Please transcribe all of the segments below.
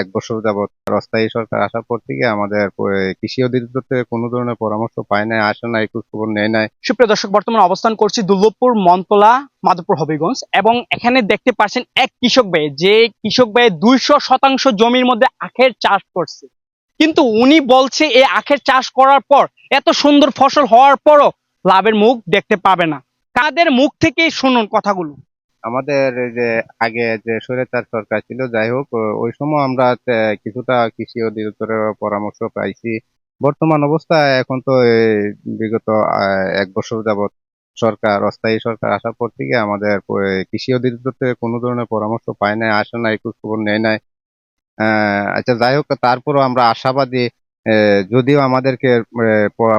এক বছর যাবত অস্থায়ী সরকার আসার পর থেকে আমাদের কৃষি অধিদপ্তর থেকে কোনো ধরনের পরামর্শ পায় নাই, আসে নাই খোঁজ খবর নেয় নাই। সুপ্রিয় দর্শক, বর্তমানে অবস্থান করছি দুর্লভপুর মন্তলা মাধবপুর, হবিগঞ্জ এবং এখানে দেখতে পাচ্ছেন এক কৃষক ভাই, যে কৃষক ভাই দুইশো শতাংশ জমির মধ্যে আখের চাষ করছে। কিন্তু উনি বলছে এই আখের চাষ করার পর, এত সুন্দর ফসল হওয়ার পরও লাভের মুখ দেখতে পাবে না। কাদের মুখ থেকেই শুনুন কথাগুলো। আমাদের যে আগে যে স্বৈরাচার সরকার ছিল, যাই হোক ওই সময় আমরা কিছুটা কৃষি অধিদপ্তরের পরামর্শ পাইছি। বর্তমান অবস্থায় এখন তো বিগত এক বছর যাবত সরকার, অস্থায়ী সরকার আসার পর থেকে আমাদের কৃষি অধিদপ্তর কোনো ধরনের পরামর্শ পায় নাই, আসে নাই খোঁজ খবর নেয় নাই। আচ্ছা যাই হোক, তারপরও আমরা আশাবাদী যদিও আমাদেরকে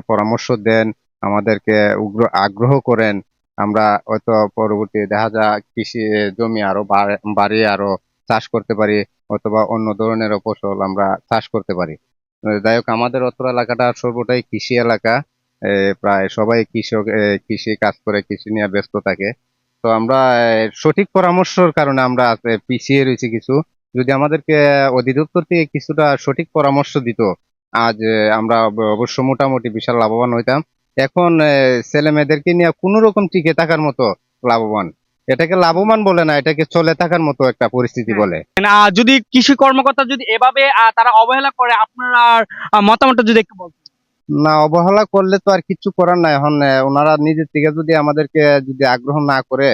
পরামর্শ দেন, আমাদেরকে উগ্র, আগ্রহ করেন আমরা হয়তো পরবর্তী দেখা যায় কৃষি জমি আরও বাড়ে- বাড়িয়ে আরও চাষ করতে পারি, অথবা অন্য ধরনের ফসল আমরা চাষ করতে পারি। যাই হোক, আমাদের অত্র এলাকাটা সর্বটাই কৃষি এলাকা। প্রায় সবাই কৃষক কৃষি কাজ করে, কৃষি নিয়ে ব্যস্ত থাকে। তো আমরা সঠিক পরামর্শের কারণে আমরা পিছিয়ে রয়েছি কিছু। যদি আমাদেরকে অধিদপ্তর থেকে কিছুটা সঠিক পরামর্শ দিত, আজ আমরা অবশ্য মোটামুটি বিশাল লাভবান হইতাম। এখন ছেলে মেয়েদেরকে নিয়ে কোনো রকম টিকে থাকার মতো লাভবান। এটাকে লাভবান বলে না এটাকে চলে থাকার মতো একটা পরিস্থিতি হ্যাঁ। বলে। আহ, যদি কৃষি কর্মকর্তা যদি এভাবে তারা অবহেলা করে আপনার আহ, মতামতটা যদি একটু বলতেন। না অবহেলা করলে তো আর কিছু করার নাই। এখন ওনারা নিজের থেকে যদি আমাদেরকে যদি আগ্রহ না করে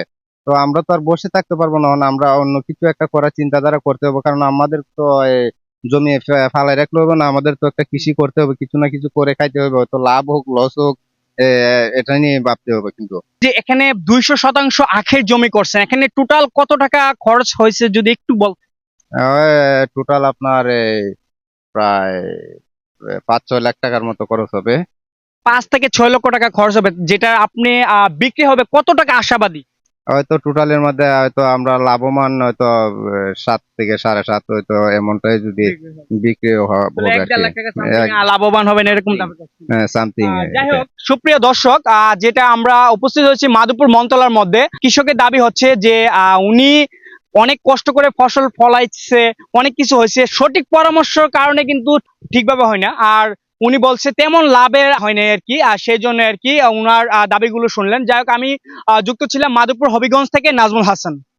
তো আমরা তো আর বসে থাকতে পারব না। আমরা অন্য কিছু একটা করার চিন্তাধারা করতে হবে কারণ আমাদের তো জমি ফে- ফালায় রাখলে হবে না। আমাদের তো একটা কৃষি করতে হবে কিছু না কিছু করে খাইতে হবে। তো লাভ হোক লস হোক এটা নিয়ে ভাবতে হবে কিন্তু। যে এখানে দুইশো শতাংশ আখের জমি করছেন এখানে টোটাল কত টাকা খরচ হয়েছে যদি একটু বল? টোটাল আপনার প্রায় পাঁচ ছয় লাখ টাকার মতো খরচ হবে। পাঁচ থেকে ছয় লক্ষ টাকা খরচ হবে যেটা আপনি বিক্রি হবে কত টাকা আশাবাদী? হয়তো টোটালের মধ্যে হয়তো আমরা লাভবান হয়তো সাত থেকে সাড়ে সাত হয়তো এমনটাই যদি বিক্রি লাভবান হবেন এরকম সামথিং আহ, যাই হোক সুপ্রিয় দর্শক যেটা আমরা উপস্থিত হয়েছি মাধবপুর মন্তলার মধ্যে কৃষকের দাবি হচ্ছে যে উনি অনেক কষ্ট করে ফসল ফলাইছে অনেক কিছু হয়েছে। সঠিক পরামর্শের কারণে কিন্তু ঠিকভাবে হয় না। আর উনি বলছে, তেমন লাভের হয় না আর কি আর সেই জন্য আর কি ওনার দাবিগুলো শুনলেন। যাই হোক, আমি যুক্ত ছিলাম মাধবপুর হবিগঞ্জ থেকে নাজমুল হাসান।